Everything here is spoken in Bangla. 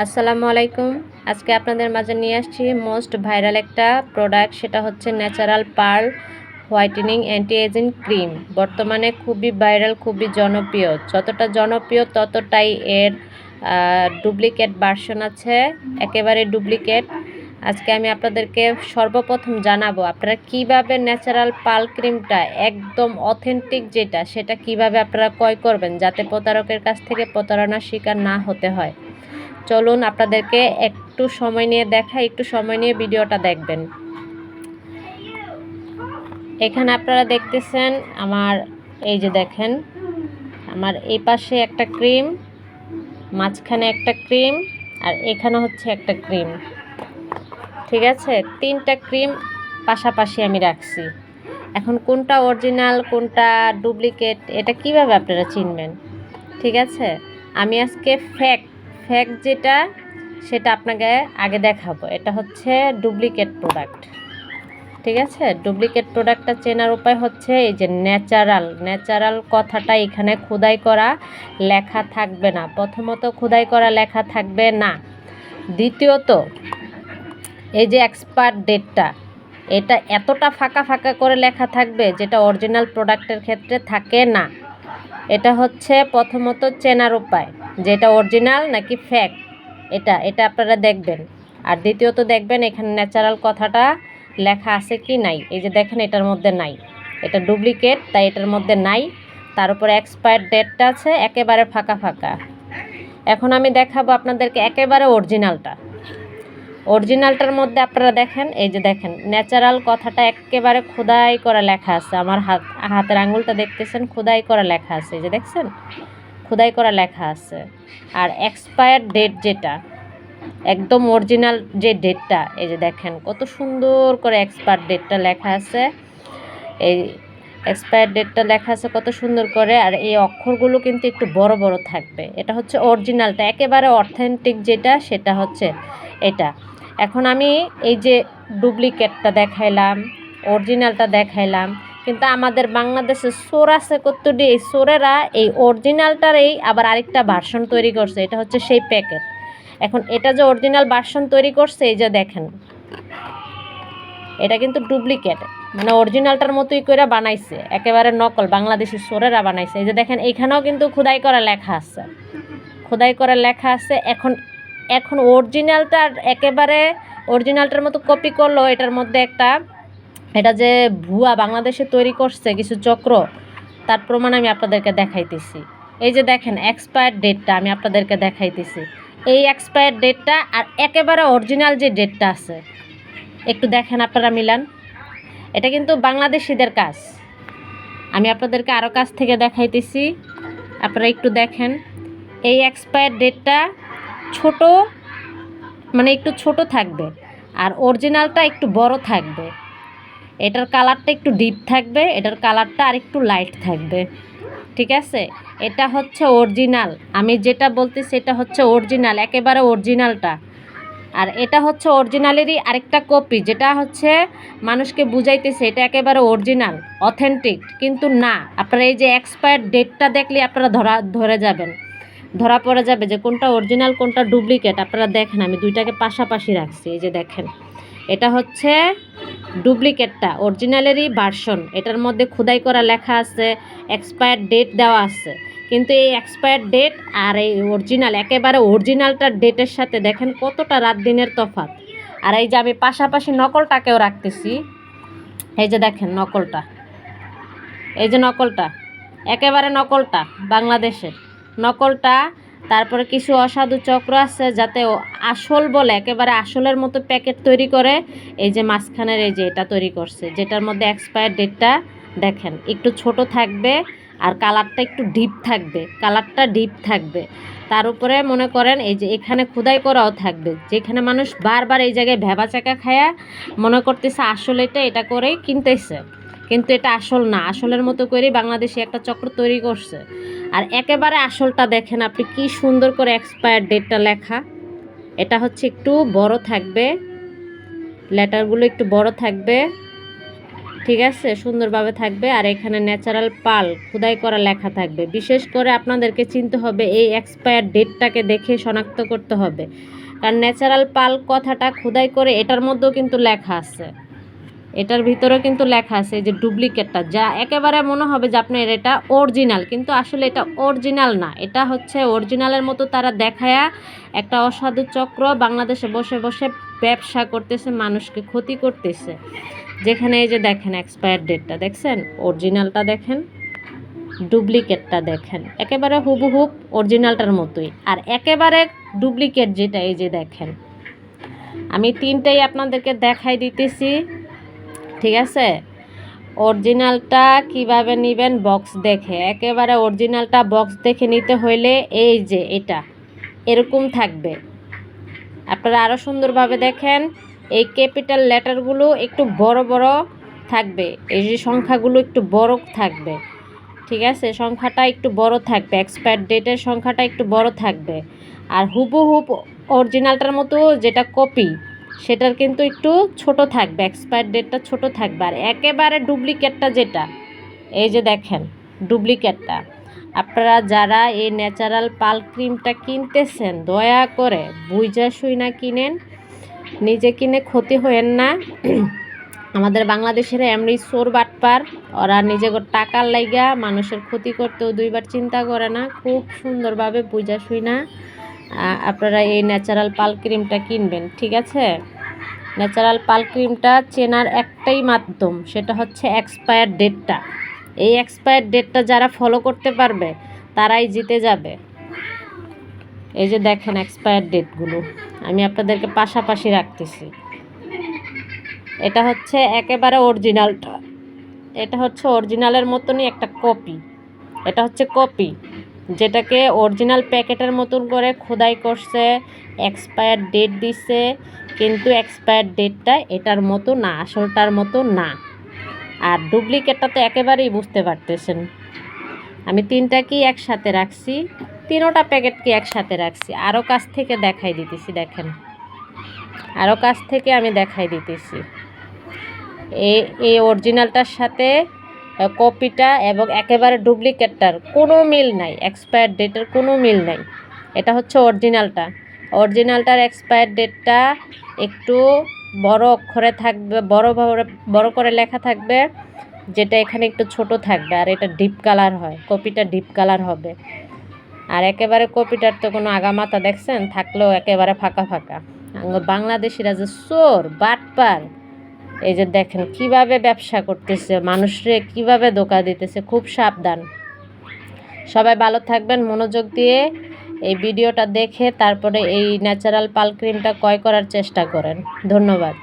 আসসালামু আলাইকুম। আজকে আপনাদের মাঝে নিয়ে আসছি মোস্ট ভাইরাল একটা প্রোডাক্ট, সেটা হচ্ছে natural pearl whitening anti ageing cream. বর্তমানে খুবই ভাইরাল, খুবই জনপ্রিয়। যতটা জনপ্রিয়, ততটাই এর ডুপ্লিকেট ভার্সন আছে, একেবারে ডুপ্লিকেট। আজকে আমি আপনাদেরকে সর্বপ্রথম জানাব, আপনারা কীভাবে ন্যাচারাল পাল ক্রিমটা একদম অথেন্টিক যেটা, সেটা কীভাবে আপনারা ক্রয় করবেন, যাতে প্রতারকের কাছ থেকে প্রতারণার শিকার না হতে হয়। চলুন আপনাদেরকে একটু সময় নিয়ে দেখা একটু সময় নিয়ে ভিডিওটা দেখবেন। এখানে আপনারা দেখতেছেন আমার, এই যে দেখেন, আমার এই পাশে একটা ক্রিম, মাঝখানে একটা ক্রিম, আর এখানে হচ্ছে একটা ক্রিম। ঠিক আছে? তিনটা ক্রিম পাশাপাশি আমি রাখছি। এখন কোনটা অরিজিনাল, কোনটা ডুপ্লিকেট, এটা কীভাবে আপনারা চিনবেন? ঠিক আছে? আমি আজকে ফ্যাক ফ্যাক যেটা, সেটা আপনাকে আগে দেখাবো। এটা হচ্ছে ডুপ্লিকেট প্রোডাক্ট ঠিক আছে? ডুপ্লিকেট প্রোডাক্টটা চেনার উপায় হচ্ছে এই যে ন্যাচারাল ন্যাচারাল কথাটা এখানে খোদাই করা লেখা থাকবে না। প্রথমত খোদাই করা লেখা থাকবে না। দ্বিতীয়ত, এই যে এক্সপায়ার ডেটটা এটা এতটা ফাঁকা ফাঁকা করে লেখা থাকবে যেটা অরিজিনাল প্রোডাক্টের ক্ষেত্রে থাকে না। এটা হচ্ছে প্রথমত চেনার উপায়, যেটা অরিজিনাল নাকি ফ্যাক এটা এটা আপনারা দেখবেন। আর দ্বিতীয়ত দেখবেন এখানে ন্যাচারাল কথাটা লেখা আছে কি নাই? এই যে দেখেন, এটার মধ্যে নাই। এটা ডুপ্লিকেট তাই এটার মধ্যে নাই। তার উপরে এক্সপায়ার ডেটটা আছে, একেবারে ফাঁকা ফাঁকা। এখন আমি দেখাবো আপনাদেরকে একেবারে অরিজিনালটা অরিজিনালটার মধ্যে আপনারা দেখেন, এই যে দেখেন ন্যাচারাল কথাটা একেবারে খোদাই করা লেখা আছে। আমার হাত, হাতের আঙুলটা দেখতেছেন, খোদাই করা লেখা আছে, এই যে দেখছেন? খোদাই করা লেখা আছে। আর এক্সপায়ার ডেট যেটা, একদম অরিজিনাল যে ডেটটা এই যে দেখেন, কত সুন্দর করে এক্সপায়ার ডেটটা লেখা আছে। এই এক্সপায়ার ডেটটা লেখা আছে কত সুন্দর করে, আর এই অক্ষরগুলো কিন্তু একটু বড় বড় থাকবে। এটা হচ্ছে অরিজিনালটা একেবারে অথেন্টিক যেটা, সেটা হচ্ছে এটা। এখন আমি এই যে ডুপ্লিকেটটা দেখাইলাম অরিজিনালটা দেখাইলাম, কিন্তু আমাদের বাংলাদেশে সোর আছে কতটি? এই সোরেরা এই অরিজিনালটার এই আবার আরেকটা ভার্সন তৈরি করছে, এটা হচ্ছে সেই প্যাকেট এখন এটা যে অরিজিনাল ভার্সন তৈরি করছে, এই যে দেখেন এটা কিন্তু ডুপ্লিকেট। মানে অরিজিনালটার মতোই করে বানাইছে। একেবারে নকল, বাংলাদেশি সোরেরা বানাইছে। এই যে দেখেন, এইখানেও কিন্তু খোদাই করা লেখা আছে। খোদাই করা লেখা আছে, এখন এখন অরিজিনালটার একেবারে অরিজিনালটার মতো কপি করল এটার মধ্যে একটা, এটা যে ভুয়া বাংলাদেশে তৈরি করছে কিছু চক্র, তার প্রমাণ আমি আপনাদেরকে দেখাইতেছি। এই যে দেখেন এক্সপায়ার ডেটটা আমি আপনাদেরকে দেখাইতেছি। এই এক্সপায়ার ডেটটা আর একেবারে অরিজিনাল যে ডেটটা আছে একটু দেখেন আপনারা মিলান। এটা কিন্তু বাংলাদেশিদের কাজ। আমি আপনাদেরকে আরও কাছ থেকে দেখাইতেছি। আপনারা একটু দেখেন। এই এক্সপায়ার ডেটটা ছোট মানে একটু ছোট থাকবে আর অরিজিনালটা একটু বড় থাকবে। এটার কালারটা একটু ডিপ থাকবে, এটার কালারটা আর একটু লাইট থাকবে। ঠিক আছে? এটা হচ্ছে অরিজিনাল আমি যেটা বলতেছি, এটা হচ্ছে অরিজিনাল একেবারে অরিজিনালটা আর এটা হচ্ছে অরিজিনালেরই আরেকটা কপি যেটা হচ্ছে মানুষকে বুঝাইতেছে এটা একেবারে অরিজিনাল অথেন্টিক কিন্তু না। আপনারা এই যে এক্সপায়ার ডেটটা দেখলে আপনারা ধরা, ধরে যাবেন। ধরা পড়ে যাবে যে কোনটা অরিজিনাল কোনটা ডুপ্লিকেট আপনারা দেখেন, আমি দুইটাকে পাশাপাশি রাখছি, এই যে দেখেন। এটা হচ্ছে ডুপ্লিকেটটা অরিজিনালেরই ভার্সন এটার মধ্যে খোদাই করা লেখা আছে এক্সপায়ার ডেট দেওয়া আছে। কিন্তু এই এক্সপায়ার ডেট আর এই অরিজিনাল একেবারে অরিজিনালটার ডেটের সাথে দেখেন কতটা রাত দিনের তফাত আর এই যে আমি পাশাপাশি নকলটাকেও রাখতেছি। এই যে দেখেন নকলটা। এই যে নকলটা, একেবারে নকলটা বাংলাদেশের নকলটা, তারপরে কিছু অসাধু চক্র আছে যাতে আসল বলে, একেবারে আসলের মতো প্যাকেট তৈরি করে, এই যে মাঝখানের এই যে এটা তৈরি করছে, যেটার মধ্যে এক্সপায়ার ডেটটা দেখেন। একটু ছোট থাকবে আর কালারটা একটু ডিপ থাকবে কালারটা ডিপ থাকবে। তার উপরে মনে করেন এই যে এখানে খোদাই করাও থাকবে। যেখানে মানুষ বারবার এই জায়গায় ভেবা চাকা খায়া মনে করতেছে আসল এটা এটা করেই কিনতেছে। কিন্তু এটা আসল না, আসলের মতো করেই বাংলাদেশে একটা চক্র তৈরি করছে। আর একেবারে আসলটা দেখেন আপনি কি সুন্দর করে এক্সপায়ার ডেটটা লেখা। এটা হচ্ছে একটু বড় থাকবে লেটারগুলো একটু বড় থাকবে। ঠিক আছে? সুন্দরভাবে থাকবে আর এখানে ন্যাচারাল পাল খোদাই করা লেখা থাকবে। বিশেষ করে আপনাদেরকে চিনতে হবে, এই এক্সপায়ার ডেটটাকে দেখে শনাক্ত করতে হবে। কারণ ন্যাচারাল পাল কথাটা খোদাই করে, এটার মধ্যেও কিন্তু লেখা আছে। এটার ভিতরেও কিন্তু লেখা আছে যে ডুপ্লিকেটটা যা একেবারে মনে হবে যে আপনার এটা অরিজিনাল কিন্তু আসলে এটা অরিজিনাল না। এটা হচ্ছে অরিজিনালের মতো তারা দেখায়া একটা অসাধু চক্র বাংলাদেশে বসে বসে ব্যবসা করতেছে, মানুষকে ক্ষতি করতেছে। যেখানে এই যে দেখেন এক্সপায়ার ডেটটা দেখছেন? অরিজিনালটা দেখেন ডুপ্লিকেটটা দেখেন। একেবারে হুবহুব অরিজিনালটার মতোই। আর একেবারে ডুপ্লিকেট যেটা, এই যে দেখেন। আমি তিনটাই আপনাদেরকে দেখাই দিতেছি, ঠিক আছে? অরিজিনালটা কীভাবে নেবেন বক্স দেখে। একেবারে অরিজিনালটা বক্স দেখে নিতে হইলে এই যে এটা, এরকম থাকবে। আপনারা আরও সুন্দরভাবে দেখেন, এই ক্যাপিটাল লেটারগুলো একটু বড় বড় থাকবে, এই যে সংখ্যাগুলো একটু বড় থাকবে, ঠিক আছে? সংখ্যাটা একটু বড় থাকবে এক্সপায়ার ডেটের সংখ্যাটা একটু বড় থাকবে। আর হুবহুব অরিজিনালটার মতো যেটা কপি সেটার কিন্তু একটু ছোট থাকবে এক্সপায়ার ডেটটা ছোট থাকবে। আর একেবারে ডুপ্লিকেটটা যেটা, এই যে দেখেন ডুপ্লিকেটটা আপনারা যারা এই ন্যাচারাল পাল ক্রিমটা কিনতেছেন, দয়া করে বুঝা শুই না কিনেন। নিজে কিনে ক্ষতি হয়েন না। আমাদের বাংলাদেশের এমনি চোর বাটপার, ওরা নিজে টাকার লাইগা মানুষের ক্ষতি করতেও দুইবার চিন্তা করে না। খুব সুন্দরভাবে বুঝা শুই না। আপনারা এই ন্যাচারাল পাল ক্রিমটা কিনবেন, ঠিক আছে? ন্যাচারাল পাল ক্রিমটা চেনার একটাই মাধ্যম, সেটা হচ্ছে এক্সপায়ার ডেটটা। এই এক্সপায়ার ডেটটা যারা ফলো করতে পারবে, তারাই জিতে যাবে। এই যে দেখেন এক্সপায়ার ডেটগুলো আমি আপনাদেরকে পাশাপাশি রাখতেছি। এটা হচ্ছে একেবারে অরিজিনালটা এটা হচ্ছে অরিজিনালের মতনই একটা কপি এটা হচ্ছে কপি যেটাকে অরিজিনাল প্যাকেটের মতন করে খোদাই করছে এক্সপায়ার ডেট দিছে, কিন্তু এক্সপায়ার ডেটটা এটার মতো না, আসলটার মতো না। আর ডুপ্লিকেটটা তো একেবারেই বুঝতে পারতেছেন। আমি তিনটা কি একসাথে রাখছি? তিনোটা প্যাকেট কি একসাথে রাখছি? আরও কাছ থেকে দেখাই দিতেছি, দেখেন। আরও কাছ থেকে আমি দেখাই দিতেছি। এই এই অরিজিনালটার সাথে কপিটা এবং একেবারে ডুপ্লিকেটটার কোনো মিল নাই, এক্সপায়ার ডেটের কোনো মিল নাই। এটা হচ্ছে অরিজিনালটা। অরিজিনালটার এক্সপায়ার ডেটটা একটু বড় অক্ষরে থাকবে, বড় বড় করে লেখা থাকবে, যেটা এখানে একটু ছোট থাকবে, আর এটা ডিপ কালার হয়, কপিটা ডিপ কালার হবে। আর একেবারে কপিটার তো কোনো আগামাতা দেখছেন? থাকলেও একেবারে ফাঁকা ফাঁকা। বাংলাদেশিরা যে চোর, বাটপার, এই যে দেখেন কীভাবে ব্যবসা করতেছে, মানুষরে কীভাবে ধোকা দিতেছে, খুব সাবধান। সবাই ভালো থাকবেন, মনোযোগ দিয়ে এই ভিডিওটা দেখে তারপরে এই ন্যাচারাল পাল ক্রিমটা ক্রয় করার চেষ্টা করেন। ধন্যবাদ।